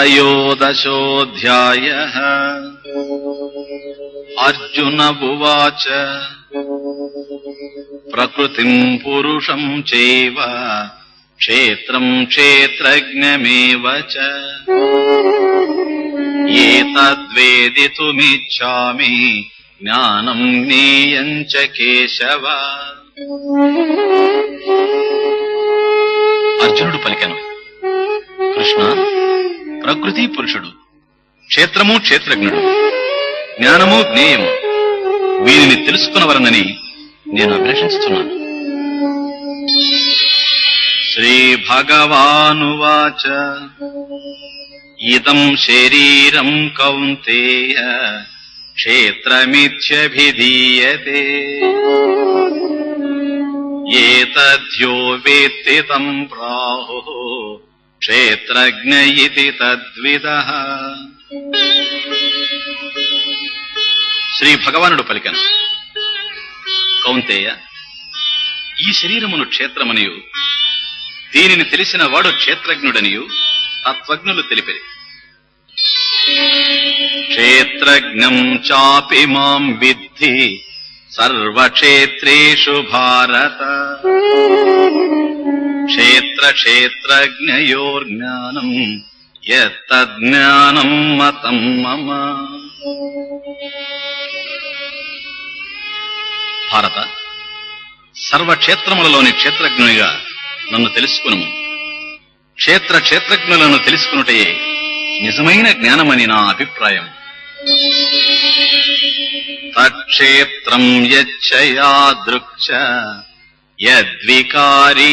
अथ त्रयोदशोऽध्यायः अर्जुन उवाच प्रकृतिम् पुरुषम् चैव क्षेत्रम् क्षेत्रज्ञमेव च एतद्वेदितुमिच्छामि ज्ञानम् ज्ञेयम् च కేశవ అర్జునుడు పలికెను కృష్ణ ప్రకృతి పురుషుడు. క్షేత్రము క్షేత్రజ్ఞుడు. జ్ఞానము జ్ఞేయము. వీరిని తెలుసుకునవరనని నేను అభిలషిస్తున్నాను శ్రీ భగవానువాచ. ఇదం శరీరం కౌంతేయ. క్షేత్రమిత్యభిధీయతే ఏతద్యో వేత్తి తం ప్రాహు. క్షేత్రజ్ఞ ఇతి తద్విద శ్రీ భగవానుడు పలికను కౌంతేయ ఈ శరీరమును క్షేత్రమనియు దీనిని తెలిసిన వాడు క్షేత్రజ్ఞుడనియు తత్వజ్ఞులు తెలిపిరి. క్షేత్రజ్ఞం చాపి మాం విద్ధి సర్వక్షేత్రేషు భారత క్షేత్ర క్షేత్రజ్ఞయోర్జ్ఞానం యత్తజ్ఞానం మతం మమ భారత సర్వక్షేత్రములలోని క్షేత్రజ్ఞునిగా నన్ను తెలుసుకును క్షేత్ర క్షేత్రజ్ఞులను తెలుసుకునుటే నిజమైన జ్ఞానమని నా అభిప్రాయం తక్షేత్రం యచ్చయాదృక్ష యద్వికారియతశ్చయత్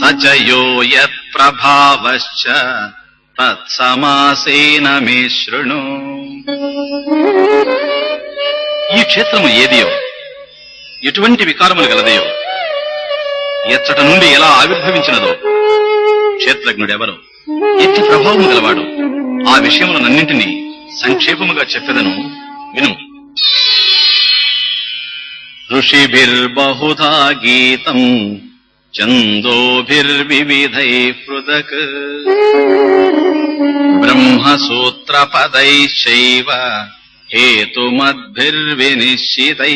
సచయో యత్ప్రభావశ్చ తత్సమాసేన మే శృణు. ఈ క్షేత్రము ఏదియో? ఎటువంటి వికారములు గలదయో? ఎచ్చట నుండి ఎలా ఆవిర్భవించినదో? క్షేత్రజ్ఞుడెవరు? ఎట్టి ప్రభావం గలవాడు. ఆ విషయములన్నింటినీ సంక్షేపముగా చెప్పెదను. విను. ఋషిభిర్బహుధా గీతం ఛందోభిర్వివిధై పృథక్. బ్రహ్మసూత్రపదైశ్చైవ హేతుమద్భిర్వినిశ్చితై.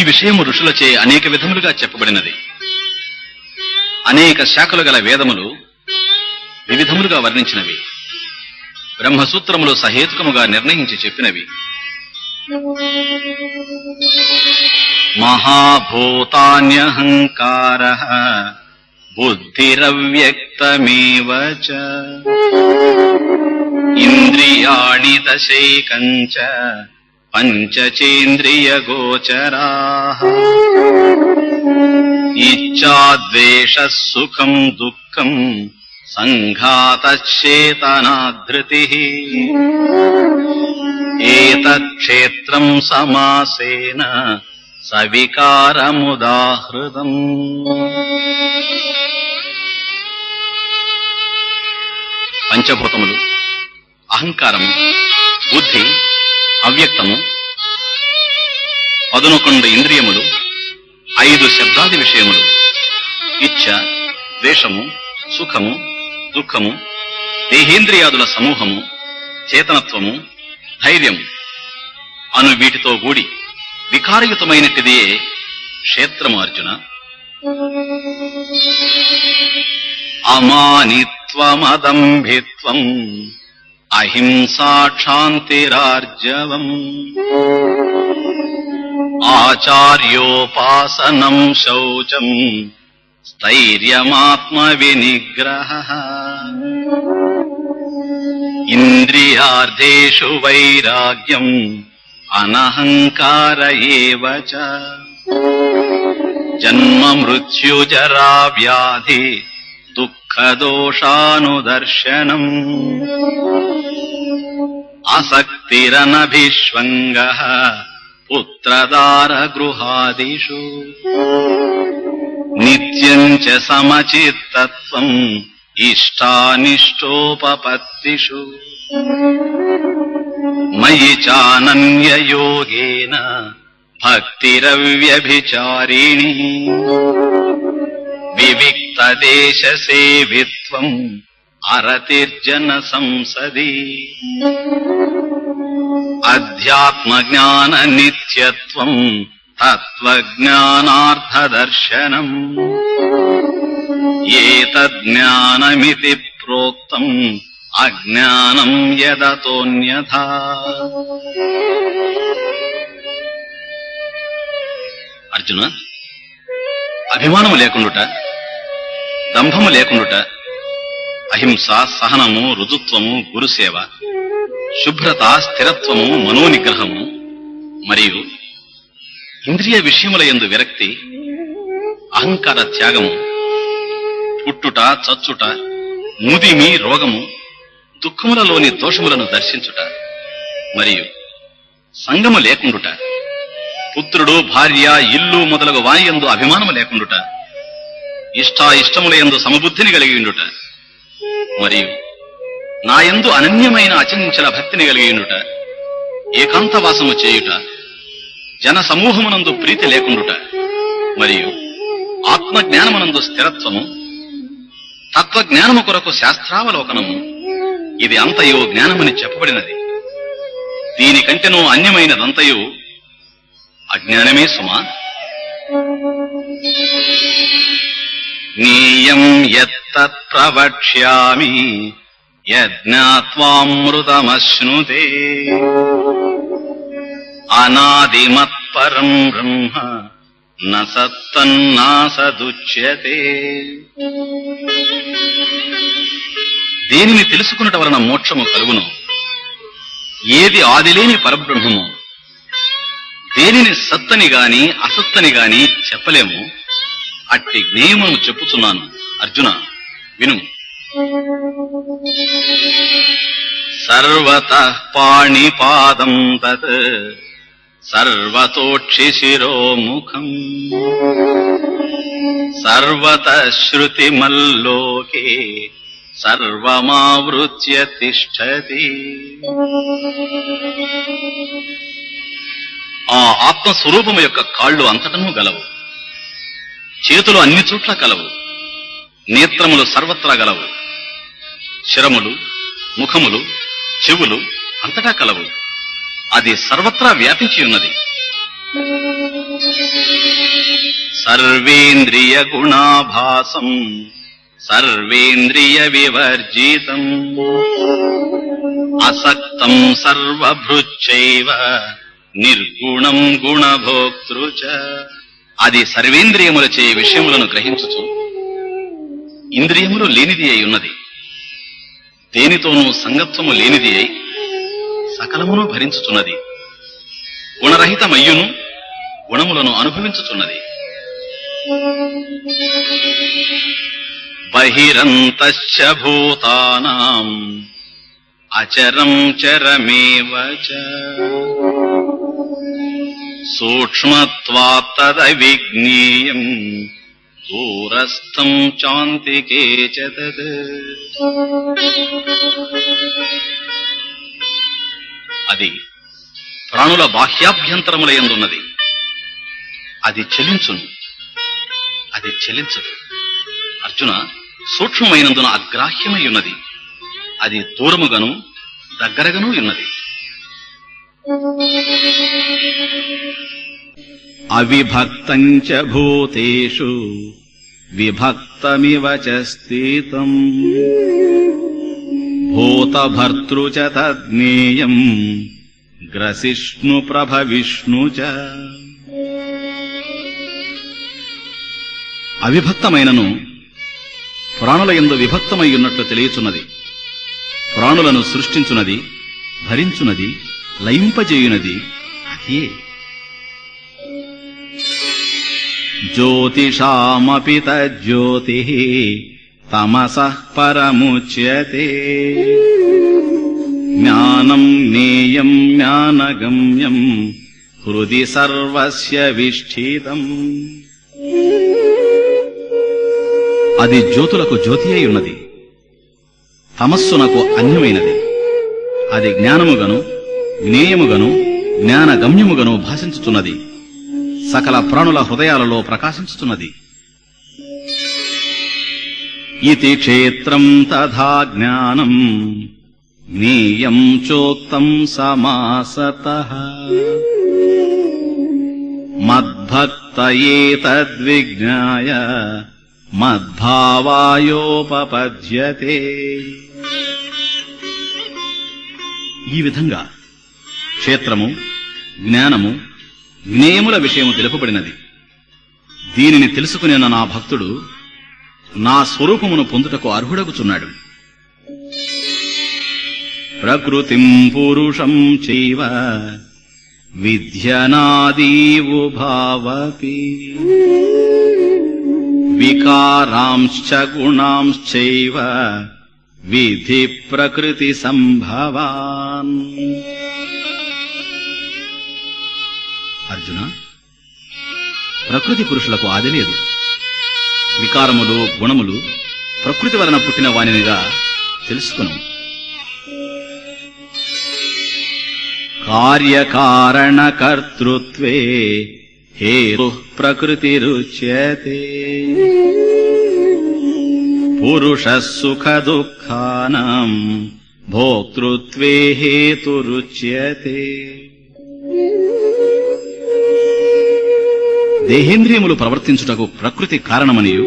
ఈ విషయము ఋషులచే అనేక విధములుగా చెప్పబడినది. అనేక శాఖలు గల వేదములు వివిధములుగా వర్ణించినవి. బ్రహ్మసూత్రములు సహేతుకముగా నిర్ణయించి చెప్పినవి. మహాభూతాన్యహంకార బుద్ధిరవ్యక్తమేవ చ ఇంద్రియాణి దశైకంచ పంచచేంద్రియ గోచరా ఇచ్చాద్వేష సుఖం దుఃఖం సంఘాతచేతనాధృతి ఏతక్షేత్రం సమాసేన సవికారముదాహృతం పంచభూతములు అహంకారము బుద్ధి అవ్యక్తము పదనొకండు ఇంద్రియములు ఐదు శబ్దాది విషయములు ఇచ్ఛ ద్వేషము సుఖము దుఃఖము దేహేంద్రియాదుల సమూహము చేతనత్వము ధైర్యము. అను వీటితో కూడి వికారయుతమైనట్టిదే క్షేత్రము అర్జున అమానిత్వమదంభిత్వం అహింసాక్షాంతిరార్జవం. ఆచార్యోపాసనం శౌచం స్థైర్యమాత్మ వినిగ్రహ ఇంద్రియార్థేషు వైరాగ్యం అనహంకార జన్మ మృత్యుజరా వ్యాధి దుఃఖదోషానుదర్శనం ఆసక్తిరనభిష్వంగ పుత్రదార గృహాదిషు నిత్యం చ సమచిత్తత్వం ఇష్టానిష్టోపపత్తిషు. మయి చానన్యయోగేన భక్తిరవ్యభిచారిణి సేవిత్వం అరతిర్జన సంసది అధ్యాత్మ జ్ఞాన నిత్యత్వం తత్వజ్ఞానార్థదర్శనం ఏతజ్ఞానమితి ప్రోక్తం అజ్ఞానం యదతోన్యథా అర్జున అభిమానము లేకుండుట దంభము లేకుండుట అహింస సహనము రుజుత్వము గురుసేవ శుభ్రత స్థిరత్వము మనోనిగ్రహము మరియు ఇంద్రియ విషయముల ఎందు విరక్తి అహంకార త్యాగము పుట్టుట చచ్చుట ముదిమి రోగము దుఃఖములలోని దోషములను దర్శించుట మరియు సంగము లేకుండుట పుత్రుడు భార్య ఇల్లు మొదలగు వాయందు అభిమానము లేకుండుట ఇష్ట ఇష్టముల సమబుద్ధిని కలిగి ఉండుట. మరియు నా యందు అనన్యమైన అచంచల భక్తిని కలిగి ఉండుట. ఏకాంతవాసము చేయుట. జన సమూహమునందు ప్రీతి లేకుండుట. మరియు ఆత్మ జ్ఞానమునందు స్థిరత్వము. తత్వజ్ఞానము కొరకు శాస్త్రావలోకనము. ఇది అంతయో జ్ఞానమని చెప్పబడినది. దీనికంటెనూ అన్యమైనదంతయు అజ్ఞానమే సుమా. నీయం యత్తత్ ప్రవక్ష్యామి యజ్ఞాత్వామృతమశ్నుతే అనాదిమత్పరం బ్రహ్మ న సత్తన్నాసదుచ్యతే దేనిని తెలుసుకున్నట వలన మోక్షము కలుగును. ఏది ఆదిలేని పరబ్రహ్మము దేనిని సత్తని గాని అసత్తని గాని చెప్పలేము. అట్టి జ్ఞేయమును చెప్పుతున్నాను అర్జున విను. సర్వత పాణిపాదం తత్ సర్వతోక్షిశిరోముఖం సర్వత శృతిమల్లోకే సర్వమావృత్య తిష్టతి. ఆ ఆత్మస్వరూపము యొక్క కాళ్ళు అంతటను గలవు. చేతులు అన్ని చోట్ల కలవు. నేత్రములు సర్వత్రా గలవు. శిరములు ముఖములు చెవులు అంతటా కలవు. అది సర్వత్రా వ్యాపించి ఉన్నది. సర్వేంద్రియ గుణాభాసం సర్వేంద్రియ వివర్జితం. అసక్తం సర్వభృచ్చైవ నిర్గుణం గుణభోక్తృ అది సర్వేంద్రియముల చే విషయములను గ్రహించుచు. ఇంద్రియములు లేనిది అయి ఉన్నది. దేనితోనూ సంగత్వము లేనిది అయి సకలమును భరించుచున్నది. గుణరహితమయ్యును గుణములను అనుభవించుచున్నది. బహిరంతశ్చ భూతానాం అచరం చరమేవ చ. సూక్ష్మత్వాత్తదవిజ్ఞేయం. దూరస్థం చాంతి చ అది ప్రాణుల బాహ్యాభ్యంతరముల ఎందున్నది? అది చెలించును. అది చెలించదు. అర్జున సూక్ష్మమైనందున అగ్రాహ్యమై ఉన్నది. అది దూరముగాను దగ్గరగాను ఉన్నది. అవిభక్తం చ భూతేషు విభక్తమివ చ స్థితం. భూతభర్తృ చ తజ్ఞేయం గ్రసిష్ణు ప్రభవిష్ణు చ. అవిభక్తమైనను ప్రాణుల ఎందు విభక్తమై ఉన్నట్లు తెలియచున్నది. ప్రాణులను సృష్టించున్నది భరించున్నది లయింపజేయునది. అదే. జ్యోతిషామపి తజ్యోతి తమస పరముచ్యతే. జ్ఞానం జ్ఞేయం జ్ఞానగమ్యం హృది సర్వస్య విష్ఠితం. అది జ్యోతులకు జ్యోతి అయి ఉన్నది. తమస్సునకు అన్యమైనది. అది జ్ఞానముగను జ్ఞేయముగను జ్ఞాన గమ్యముగను భాషించుతున్నది సకల ప్రాణుల హృదయాలలో ప్రకాశించుతున్నది ఇది క్షేత్రం తథా జ్ఞానం జ్ఞేయం చోక్తం సమాసత. మద్భక్తయేతద్విజ్ఞాయ మద్భావాయోపపద్యతే. ఈ విధంగా క్షేత్రము జ్ఞానము జ్ఞేయముల విషయము తెలుపబడినది. దీనిని తెలుసుకునే నా భక్తుడు నా స్వరూపమును పొందుటకు అర్హుడగుచున్నాడు. ప్రకృతిం పురుషం చైవ విద్యనాదీవు భావపి వికారాంశ్చ గుణాంశ్చైవ విధి ప్రకృతి సంభవాన్. అర్జున? ప్రకృతి పురుషులకు ఆది లేదు వికారములు గుణములు ప్రకృతి వలన పుట్టిన వానినిగా తెలుసుకును. కార్యకారణకర్తృత్వే హేతు ప్రకృతిరుచ్యతే. పురుష సుఖ దుఃఖానం భోక్తృత్వే హేతురుచ్యతే. దేహేంద్రియములు ప్రవర్తించుటకు ప్రకృతి కారణమనియు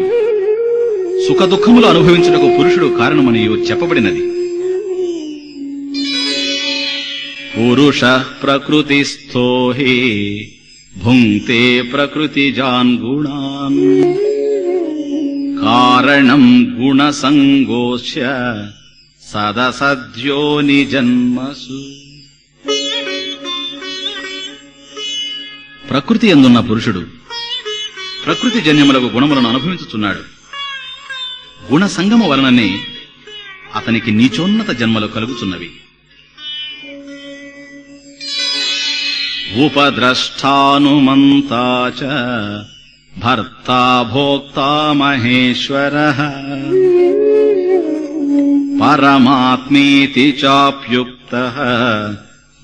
సుఖ దుఃఖములు అనుభవించుటకు పురుషుడు కారణమనియు చెప్పబడినది. పురుష ప్రకృతిస్థో హి భుంక్తే ప్రకృతిజాన్ గుణాన్ కారణం గుణసంగోష్య సదసద్యోని జన్మసు. ప్రకృతి ఎందున్న పురుషుడు ప్రకృతి జన్యములకు గుణములను అనుభవించుచున్నాడు. గుణ సంగమ వలననే అతనికి నీచోన్నత జన్మలు కలుగుచున్నవి. ఉపద్రష్టానుమంతా చ భర్తా భోక్తా మహేశ్వర. పరమాత్మేతి చాప్యుక్త.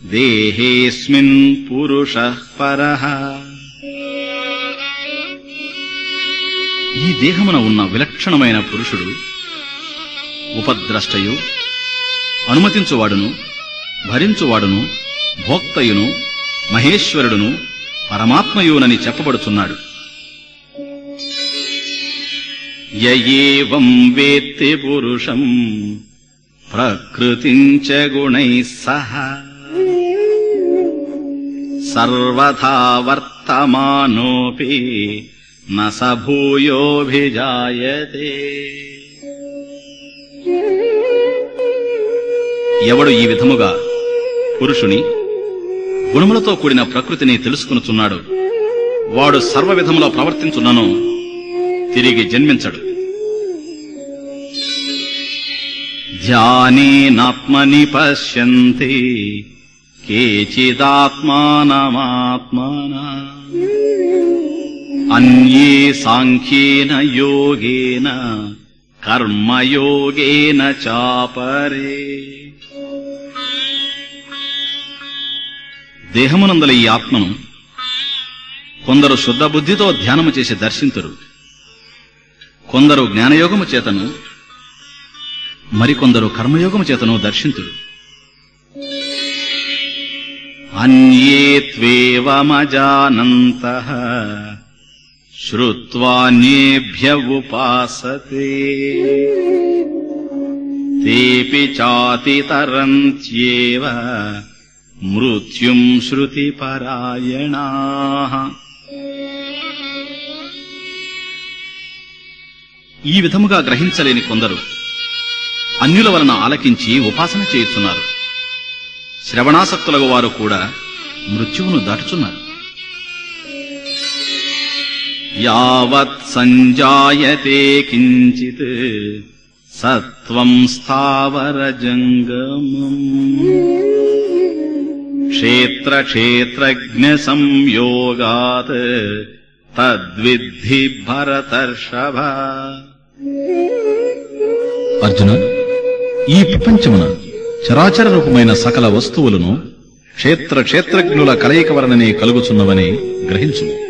దేహేస్మిన్ పురుష పరః. ఈ దేహమున ఉన్న విలక్షణమైన పురుషుడు ఉపద్రష్టయు అనుమతించువాడును భరించువాడును భోక్తయును మహేశ్వరుడును పరమాత్మయునని చెప్పబడుచున్నాడు. యయేవం వేత్తి పురుషం ప్రకృతించ గుణైः సహ. సర్వథా వర్తమానోపి న భూయోభిజాయతే ఎవడు ఈ విధముగా పురుషుని గుణములతో కూడిన ప్రకృతిని తెలుసుకునుచున్నాడు వాడు సర్వ విధములో ప్రవర్తించున్నను తిరిగి జన్మించడు. ధ్యానేనాత్మని పశ్యంతి కేచిదాత్మానమాత్మనా. అన్యే సాంఖ్యేన యోగేన కర్మయోగేన చాపరే. దేహమునందల ఈ ఆత్మను కొందరు శుద్ధ బుద్ధితో ధ్యానము చేసి దర్శింతురు. కొందరు జ్ఞానయోగము చేతను మరికొందరు కర్మయోగము చేతను దర్శింతురు. అన్యే త్వేవమజానంత. శ్రుత్వాన్యేభ్య ఉపాసతే తేపి చాతితరంత్యేవ మృత్యుం శృతిపరాయణా ఈ విధముగా గ్రహించలేని కొందరు అన్యుల వలన ఆలకించి ఉపాసన చేయుచున్నారు. శ్రవణాసక్తులకు వారు కూడా మృత్యువును దాటుచున్నారు. యావత్ సంజాయతే కించిత్ సత్వం స్థావర జంగమం. క్షేత్ర క్షేత్రజ్ఞ సంయోగాత్ తద్విద్ధి భరతర్షభ. అర్జున ఈ ప్రపంచమున చరాచర రూపమైన సకల వస్తువులను క్షేత్ర క్షేత్రజ్ఞుల కలయిక వలననే కలుగుచున్నవని గ్రహించు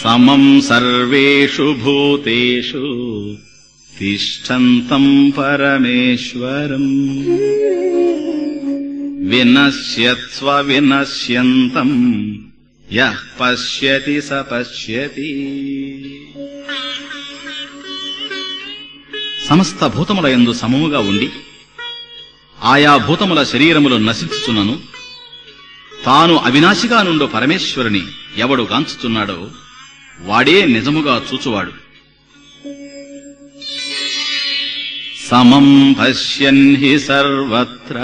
సమం సర్వేషు భూతేషు తిష్టంతం పరమేశ్వరం వినశ్యత్స్వ వినశ్యంతం యః పశ్యతి స పశ్యతి సమస్త భూతముల యందు సమముగా ఉండి ఆయా భూతముల శరీరములు నశించుచున్నను తాను అవినాశిగా నుండు పరమేశ్వరుని ఎవడు గాంచుచున్నాడో వాడే నిజముగా చూచువాడు. సమం పశ్యన్ హి సర్వత్ర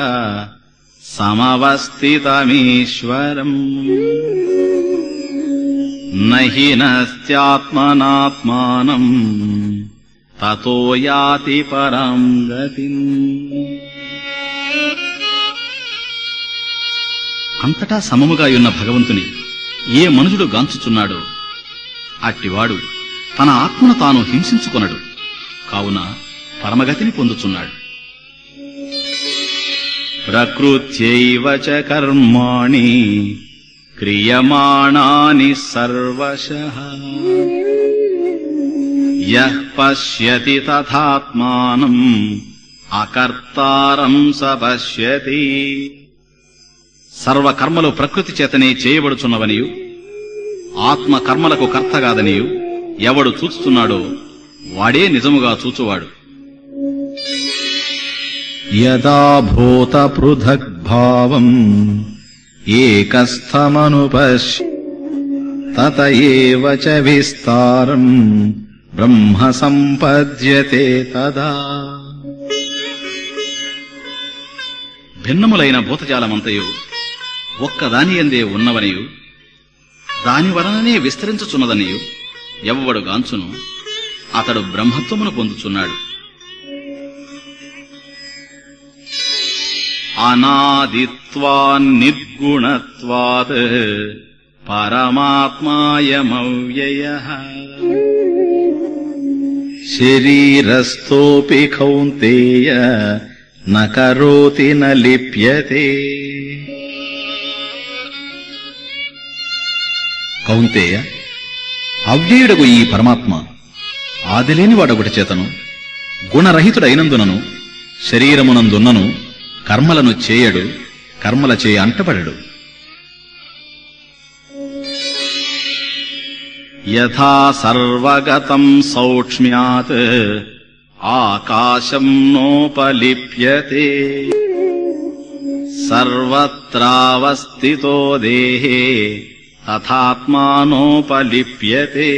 సమవస్థితమీశ్వరం. నహి నస్త్యాత్మనాత్మానం తతో యాతి పరం గతిం. అంతటా సమముగా ఉన్న భగవంతుని ఏ మనుషుడు గాంచుచున్నాడో అట్టివాడు తన ఆత్మను తాను హింసించుకొనడు. కావున పరమగతిని పొందుచున్నాడు. ప్రకృత్యైవ చ కర్మాణి క్రియమాణాని సర్వశ. యః పశ్యతి తథాత్మానం అకర్తారం స పశ్యతి. సర్వకర్మలు ప్రకృతి చేతనే చేయబడుచున్నవనియు ఆత్మ కర్మలకు కర్తగాదనియు. ఎవడు చూస్తున్నాడో వాడే నిజముగా చూచువాడు. యదా భూత పృథక్ భావం ఏకస్థమనుపశ్య తత ఏవ చ విస్తారం బ్రహ్మ సంపద్యతే తదా. భిన్నములైన భూతజాలమంతయు ఒక్కదాని ఎందే ఉన్నవనియు. దాని వలననే విస్తరించుచున్నదనియు. ఎవ్వడు గాంచును అతడు బ్రహ్మత్వమును పొందుచున్నాడు. అనాదిత్వాన్నిర్గుణత్వాత్ పరమాత్మాయమవ్యయ శరీరస్థోపి కౌంతేయ న కరోతి కౌంతేయ అవ్యయుడగు ఈ పరమాత్మ ఆదిలేని వాడొకటి చేతను గుణరహితుడైనందునను శరీరమునందున్నను కర్మలను చేయడు కర్మల చేయ అంటబడడు. యథా సర్వగతం సౌక్ష్మ్యాత్ ఆకాశం నోపలిప్యతే సర్వత్రావస్థితో దేహే తథాత్మానోపలిప్యతే.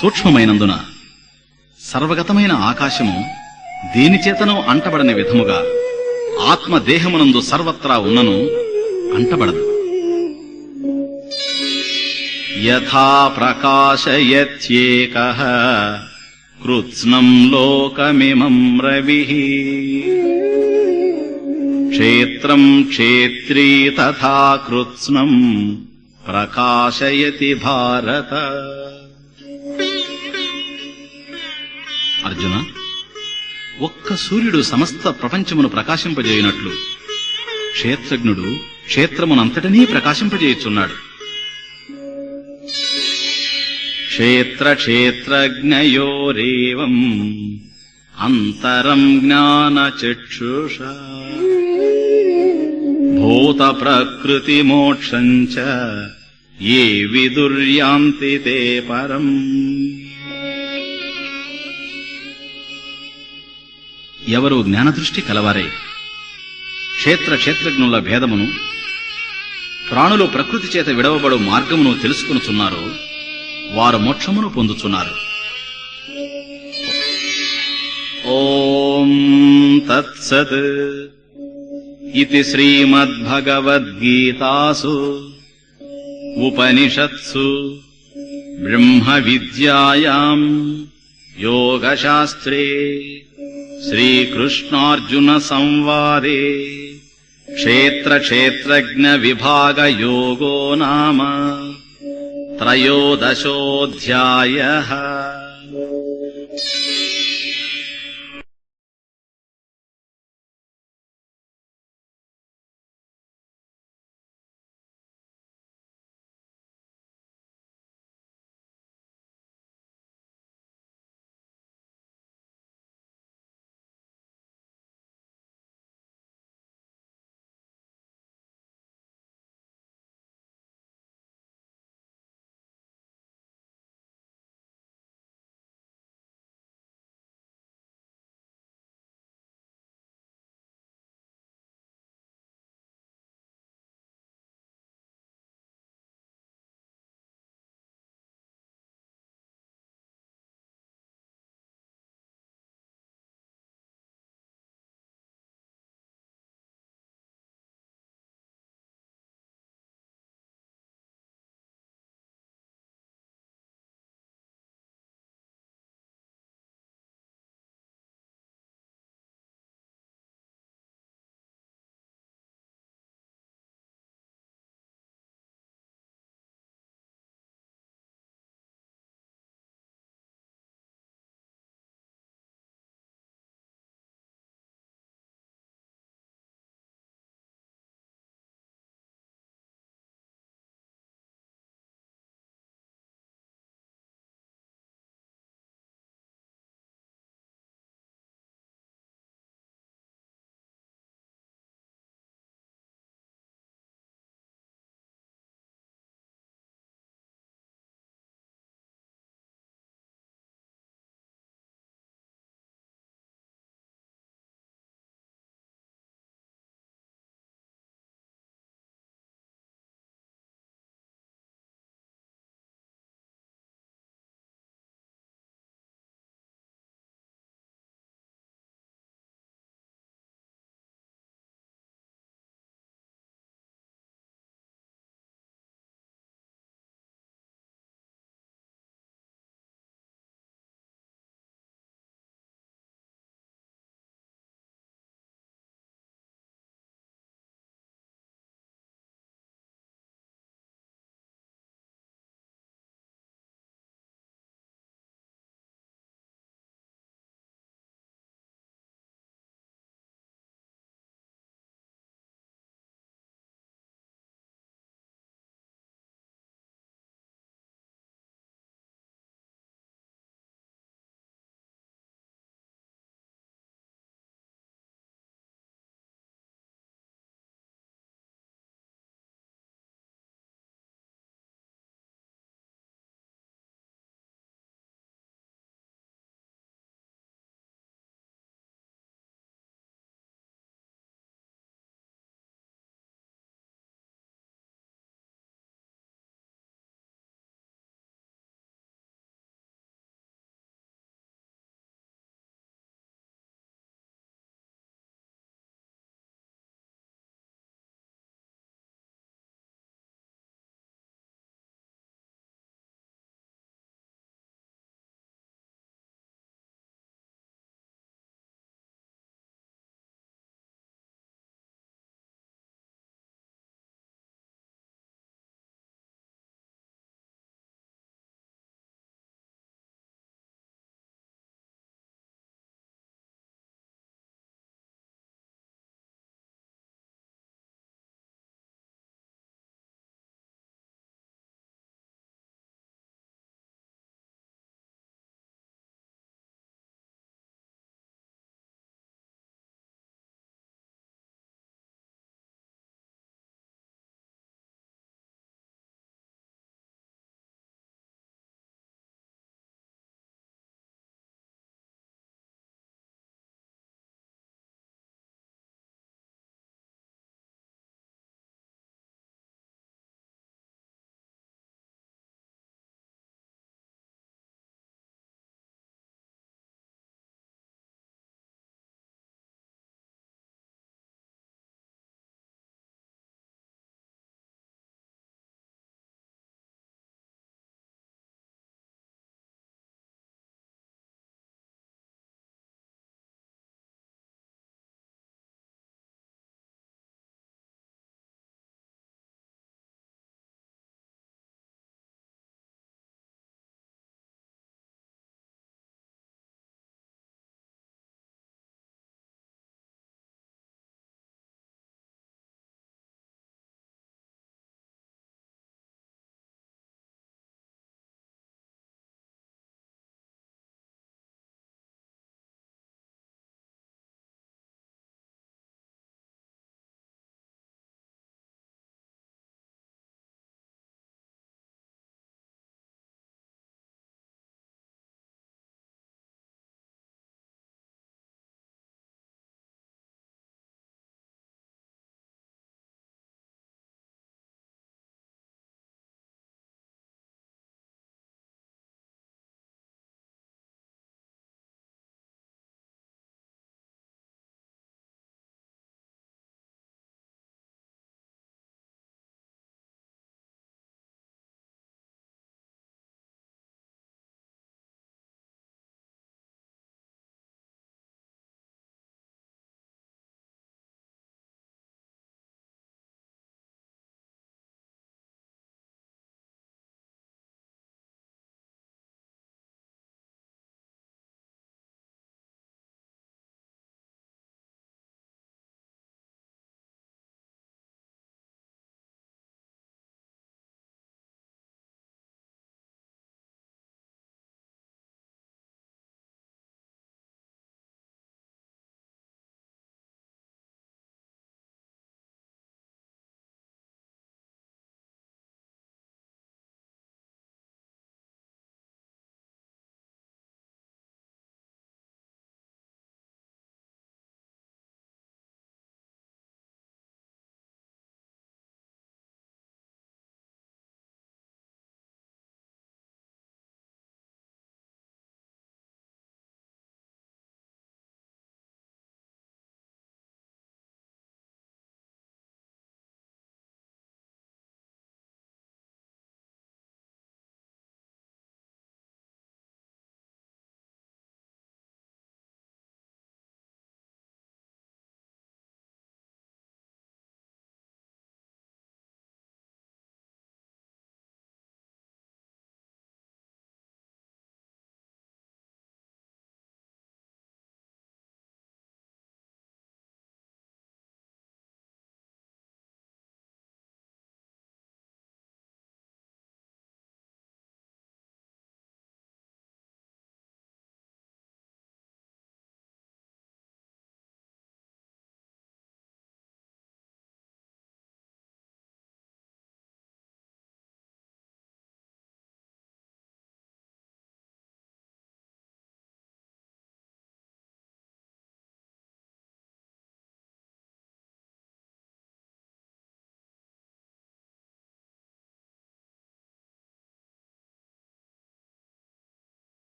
సూక్ష్మమైనందున సర్వగతమైన ఆకాశము దేనిచేతనో అంటబడని విధముగా ఆత్మదేహమునందు సర్వత్రా ఉన్నను అంటబడదు. యథా ప్రకాశయత్యేక కృత్స్నం లోకమిమం రవి క్షేత్రం క్షేత్రీ తథా కృత్స్నం ప్రకాశయతి భారత అర్జున ఒక్క సూర్యుడు సమస్త ప్రపంచమును ప్రకాశింపజేయునట్లు. క్షేత్రజ్ఞుడు క్షేత్రమునంతటినీ ప్రకాశింపజేయుచున్నాడు. క్షేత్ర క్షేత్రజ్ఞయోరేవం అంతరం జ్ఞాన చక్షుష భూత ప్రకృతి మోక్షం ఏ విదుర్యాంతి తే పరం. ఎవరు జ్ఞానదృష్టి కలవారే? క్షేత్ర క్షేత్రజ్ఞుల భేదమును ప్రాణులు ప్రకృతి చేత విడవబడు మార్గమును తెలుసుకొనుచున్నారో వారు మోక్షమును పొందుచున్నారు. ఓం తత్సత్. इति श्रीमद्भगवद्गीतासु उपनिषत्सु ब्रह्मविद्यायाम् योगशास्त्रे श्रीकृष्णार्जुनसंवादे क्षेत्रक्षेत्रज्ञविभागयोगो नाम त्रयोदशोऽध्यायः